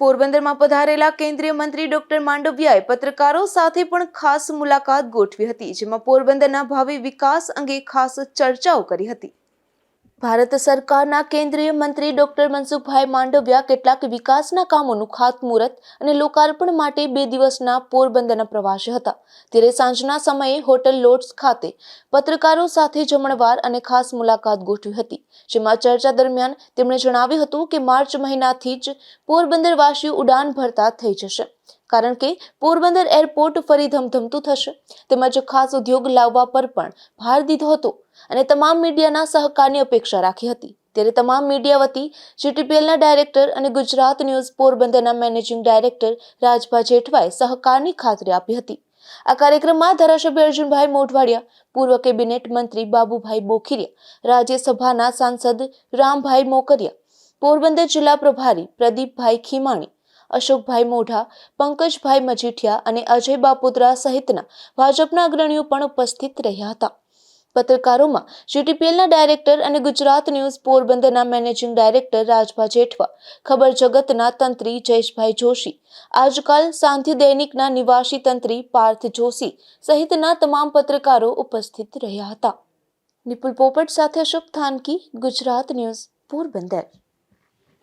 પોરબંદરમાં પધારેલા કેન્દ્રીય મંત્રી ડોક્ટર માંડવિયાએ પત્રકારો સાથે પણ ખાસ મુલાકાત ગોઠવી હતી, જેમાં પોરબંદરના ભાવિ વિકાસ અંગે ખાસ ચર્ચાઓ કરી હતી. ભારત સરકારના કેન્દ્રીય મંત્રી ડોક્ટર મનસુખભાઈ માંડવિયા કેટલાક વિકાસના કામોનું ખાતમુહૂર્ત અને લોકાર્પણ માટે બે દિવસના પોરબંદરના પ્રવાસે હતા. ત્યારે સાંજના સમયે હોટલ લોટ્સ ખાતે પત્રકારો સાથે જમણવાર અને ખાસ મુલાકાત ગોઠવી હતી. જેમાં ચર્ચા દરમિયાન તેમણે જણાવ્યું હતું કે માર્ચ મહિનાથી જ પોરબંદરવાસીઓ ઉડાન ભરતા થઈ જશે. કારણ કે પોરબંદર એરપોર્ટ ફરી ધમધમતું થશે. તેમજ ખાસ ઉદ્યોગ લાવવા પર પણ ભાર દીધો હતો અને તમામ મીડિયાના સહકારની અપેક્ષા રાખી હતી. ત્યારે તમામ મીડિયા વતી જીટીપીએલના ડાયરેક્ટર અને ગુજરાત ન્યૂઝ પોરબંદરના મેનેજિંગ ડાયરેક્ટર રાજભા જેઠવાએ સહકારની ખાતરી આપી હતી. આ કાર્યક્રમમાં ધારાસભ્ય અર્જુનભાઈ મોઢવાડિયા, પૂર્વ કેબિનેટ મંત્રી બાબુભાઈ બોખીરિયા, રાજ્યસભાના સાંસદ રામભાઈ મોકરિયા, પોરબંદર જિલ્લા પ્રભારી પ્રદીપભાઈ ખીમાણી અશોકભાઈ મોઢા, પંકજભાઈ મજીઠિયા અને અજય બાપુત્રા સહિતના ભાજપના અગ્રણીઓ પણ ઉપસ્થિત રહ્યા હતા. પત્રકારોમાં જીટીપીએલના ડાયરેક્ટર અને ગુજરાત ન્યૂઝ પોરબંદરના મેનેજિંગ ડાયરેક્ટર રાજભા જેઠવા, ખબર જગતના તંત્રી જયેશભાઈ જોશી, આજકાલ સાંધ્ય દૈનિકના નિવાસી તંત્રી પાર્થ જોશી સહિતના તમામ પત્રકારો ઉપસ્થિત રહ્યા હતા. નિપુલ પોપટ સાથે અશોક થાનકી, ગુજરાત ન્યૂઝ પોરબંદર.